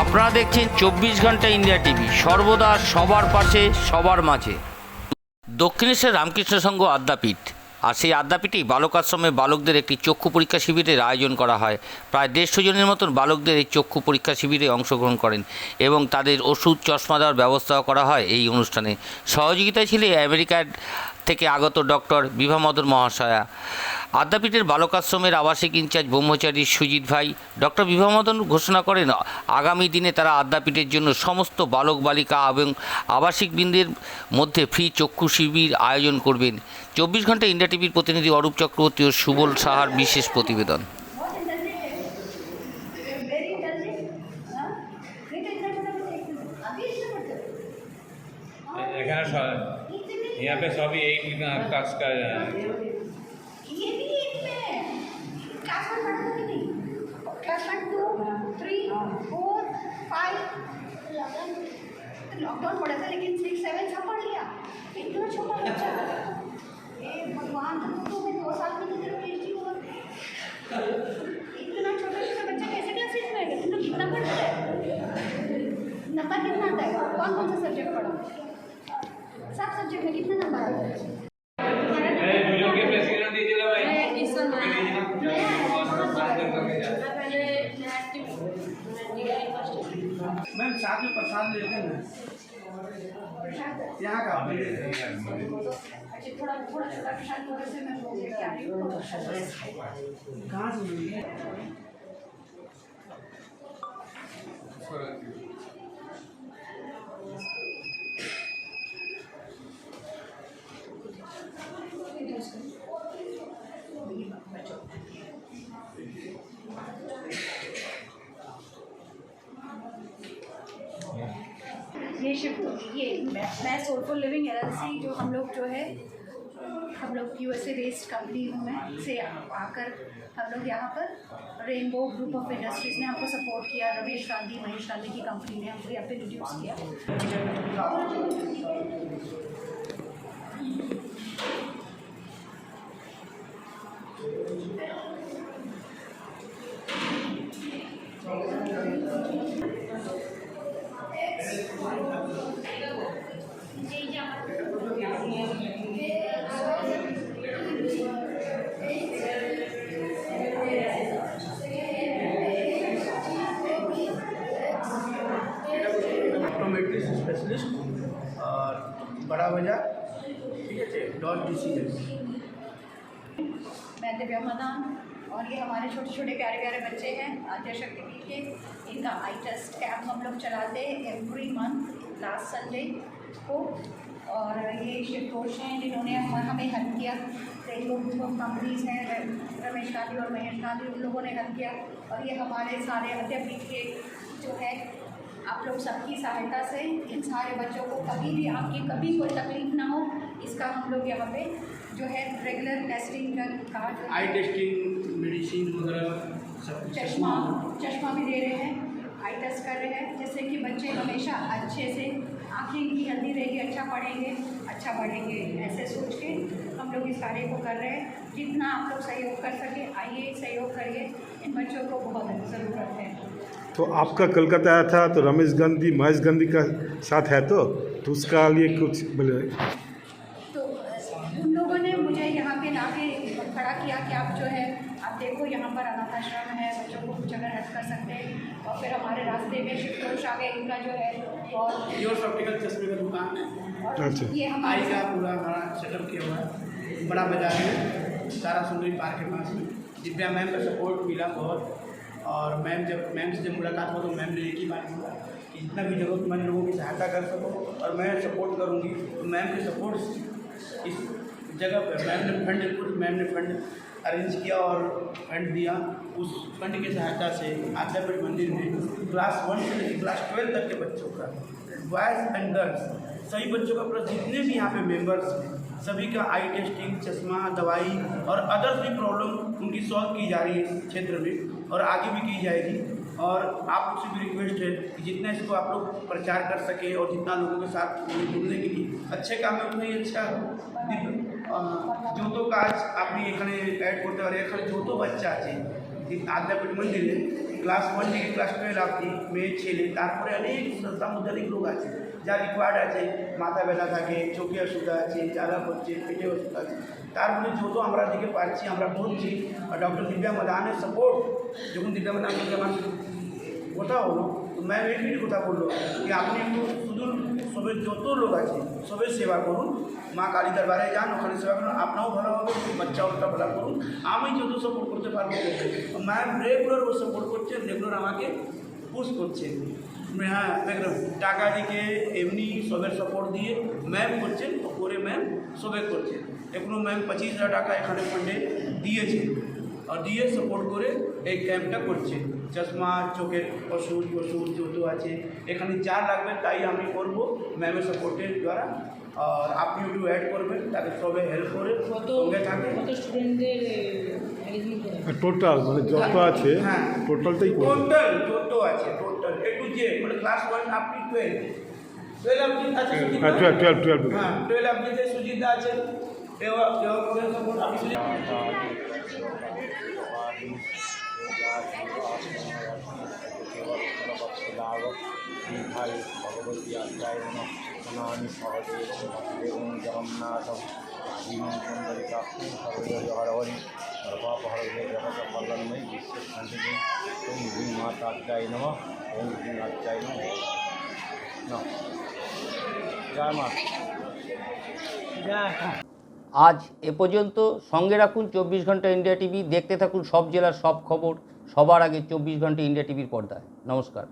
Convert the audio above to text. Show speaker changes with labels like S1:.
S1: আপনারা দেখছেন চব্বিশ ঘণ্টা ইন্ডিয়া টিভি। সর্বদা সবার পাশে, সবার মাঝে। দক্ষিণেশ্বর রামকৃষ্ণ সংঘ আদ্যাপীঠ। আর সেই আদ্যাপীঠেই বালক আশ্রমে বালকদের একটি চক্ষু পরীক্ষা শিবিরের আয়োজন করা হয়। প্রায় দেড়শো জনের মতন বালকদের এই চক্ষু পরীক্ষা শিবিরে অংশগ্রহণ করেন এবং তাদের ওষুধ, চশমা দেওয়ার ব্যবস্থাও করা হয় এই অনুষ্ঠানে। সহযোগিতায় ছিলেন আমেরিকার থেকে আগত ডক্টর বিভামধুর মহাশয়া। আদ্যাপীঠের বালকাশ্রমের আবাসিক ইনচার্জ ব্রহ্মচারী সুজিত ভাই, ডক্টর বিভামদন ঘোষণা করেন, আগামী দিনে তারা আদ্যাপীঠের জন্য সমস্ত বালক বালিকা এবং আবাসিক বৃন্দের মধ্যে ফ্রি চক্ষু শিবির আয়োজন করবেন। চব্বিশ ঘণ্টা ইন্ডিয়া টিভির প্রতিনিধি অরূপ চক্রবর্তী ও সুবল সাহার বিশেষ প্রতিবেদন।
S2: यहाँ पे सभी एक कक्ष का
S3: लॉकडाउन पड़ा था, लेकिन सिक्स सेवन लिया। इतना छोटा बच्चा। ए, भगवान तो मैं दो साल में तो तेरा पीएचडी हुआ। इतना छोटा छोटा बच्चा कैसे क्लासेस में आएगा कितना पढ़ते कितना आता है? कौन कौन सा सब्जेक्ट पढ़ा? सब सब्जेक्ट में कितने नंबर आते हैं
S2: वीडियो के प्रेसिडेंट दीजिए भाई
S4: मैम साथ में प्रसाद लेते हैं। यहाँ का। अपने लेते हैं।
S3: ये शिफ्ट ये। मैं सोलफुल लिविंग एलएलसी जो हम लोग जो है, हम लोग यूएसए बेस्ड कंपनी हूँ मैं, से आकर हम लोग यहाँ पर रेनबो ग्रुप ऑफ़ इंडस्ट्रीज़ ने हमको सपोर्ट किया, रमेश गांधी, महेश गांधी की कंपनी ने हमको यहाँ पे इंट्रोड्यूस किया।
S4: स्पेशलिस्ट और बड़ा बाज़ार ठीक है डॉट डी सी
S3: मैं दिव्या मदान, और ये हमारे छोटे छोटे प्यारे प्यारे बच्चे हैं, आद्या शक्ति के, इनका आई टेस्ट कैम्प हम लोग चलाते हैं एवरी मंथ लास्ट संडे को, और ये शिव घोष हैं जिन्होंने हमें हेल्प किया। कई लोग कंपनीज़ हैं, रमेश गांधी और महेश गांधी, उन लोगों ने हेल्प किया। और ये हमारे सारे अध्यापीठ के जो है आप लोग सबकी सहायता से इन सारे बच्चों को कभी भी आपकी कभी कोई तकलीफ़ ना हो इसका हम लोग यहाँ पे जो है रेगुलर टेस्टिंग का
S4: आई टेस्टिंग मेडिसिन वगैरह सब
S3: चश्मा चश्मा भी दे रहे हैं आई टेस्ट कर रहे हैं। जिससे कि बच्चे हमेशा अच्छे से आँखें इनकी हेल्दी रहेगी अच्छा पढ़ेंगे अच्छा बढ़ेंगे ऐसे सोच के हम लोग इस कार्य को कर रहे हैं। जितना आप लोग सहयोग कर सके आइए सहयोग करिए। इन बच्चों को बहुत ज़रूरत है।
S5: तो आपका कलकत्ता आया था तो रमेश गांधी महेश गांधी का साथ है तो? तो उसका लिए कुछ बोले।
S3: तो उन लोगों ने मुझे यहाँ पे ला के खड़ा किया कि आप जो है आप देखो यहाँ पर अनाथ आश्रम है बच्चों को कुछ अगर हेल्प कर सकते हैं और फिर हमारे रास्ते में शिवकोश आ गए इनका जो है और
S4: योर ऑप्टिकल चश्मे का दुकान है।
S3: और
S5: अच्छा।
S3: ये
S4: आई
S3: हमारे
S4: का पूरा हमारा सेटअप किया हुआ है। बड़ा बाज़ार है सारा सुंदरी पार्क के पास में। दिव्या मैम का सपोर्ट मिला बहुत। और मैम जब, मैम से जब मुलाकात हो तो मैम ने एक ही बात बोला कि जितना भी ज़रूरतमंद लोगों की सहायता कर सको और मैं सपोर्ट करूँगी। तो मैम के सपोर्ट इस जगह पर मैम ने फंड मैम ने फंड अरेंज किया और फंड दिया। उस फंड की सहायता से आद्यापीठ मंदिर में क्लास वन से लेकर क्लास ट्वेल्व तक के बच्चों का बॉयज़ एंड गर्ल्स सभी बच्चों का प्लस जितने भी यहाँ पे मेंबर्स हैं सभी का आई टेस्टिंग चश्मा दवाई और अदर्स भी प्रॉब्लम उनकी सॉल्व की जा रही है इस क्षेत्र में और आगे भी की जाएगी और आप लोग से भी रिक्वेस्ट है कि जितना इसको आप लोग प्रचार कर सकें और जितना लोगों के साथ जुड़ने के लिए अच्छे काम में उतना ही अच्छा দিবে। আহ, যৌথ কাজ আপনি এখানে অ্যাড করতে পারেন এখানে যৌথ বাচ্চা আছে আদ্যাপীঠ মন্দিরে ক্লাস ওয়ান থেকে ক্লাস টুয়েলভ আপনি মেয়ে ছেলে তারপরে অনেক সংস্থার মধ্যে অনেক লোক আছে যা রিকোয়ার্ড আছে মাথা ব্যথা থাকে চোখে অসুবিধা আছে জ্বালা করছে পেটে অসুবিধা আছে তার মধ্যে যত আমরা দিকে পারছি আমরা করছি আর ডক্টর দিব্যা মাদানের সাপোর্ট যখন দিব্যা মাদান সঙ্গে আমার কথা হলো তো ম্যাম একই কথা বললো যে আপনি একটু শুধু সবের যত লোক আছে সবের সেবা করুন মা কালী দরবারে যান ওখানে সেবা করুন আপনাও ভালো হবে বাচ্চা ওটা ভালো করুন আমি যত সাপোর্ট করতে পারবো ম্যাম রেগুলার ও সাপোর্ট করছেন রেগুলার আমাকে পুশ করছেন হ্যাঁ একদম টাকা দিকে এমনি সবের সাপোর্ট দিয়ে ম্যাম করছেন করে ম্যাম সবে করছেন। এখনও ম্যাম পঁচিশ হাজার টাকা এখানে ফান্ডে দিয়েছে। আর দিয়ে সাপোর্ট করে এই ক্যাম্পটা করছে। চশমা চোখের ওষুধ ওষুধ যত আছে এখানে যা লাগবে তাই আমি করব ম্যামের সাপোর্টের দ্বারা। আর আপনি একটু অ্যাড করবেন তাকে সবে হেল্প করে
S6: কত
S4: সঙ্গে থাকে
S6: কত স্টুডেন্টদের
S5: টোটাল মানে যত আছে টোটালটাই
S4: টোটাল যত আছে টোটাল এ টু মানে class one up to 12 twelve অবধি আছে
S5: হ্যাঁ টুয়েলভ টুয়েলভ টুয়েলভ
S4: হ্যাঁ 12 অবধি যে সুজিত আছে। দেওয়া দেওয়া করে সপোর্ট আমি সুজিত
S7: ভাই জগন্নাথ জীবন সুন্দরিকা সর্বজয় হরহরি হ্রিং মাতা আত্মায় নম, ওম হ্রিং নম। নম জয় মা।
S1: আজ এ পর্যন্ত সঙ্গে রাখুন চব্বিশ ঘণ্টা ইন্ডিয়া টিভি, দেখতে থাকুন সব জেলার সব খবর, সবার আগে চব্বিশ ঘণ্টা ইন্ডিয়া টিভির পর্দায়। নমস্কার।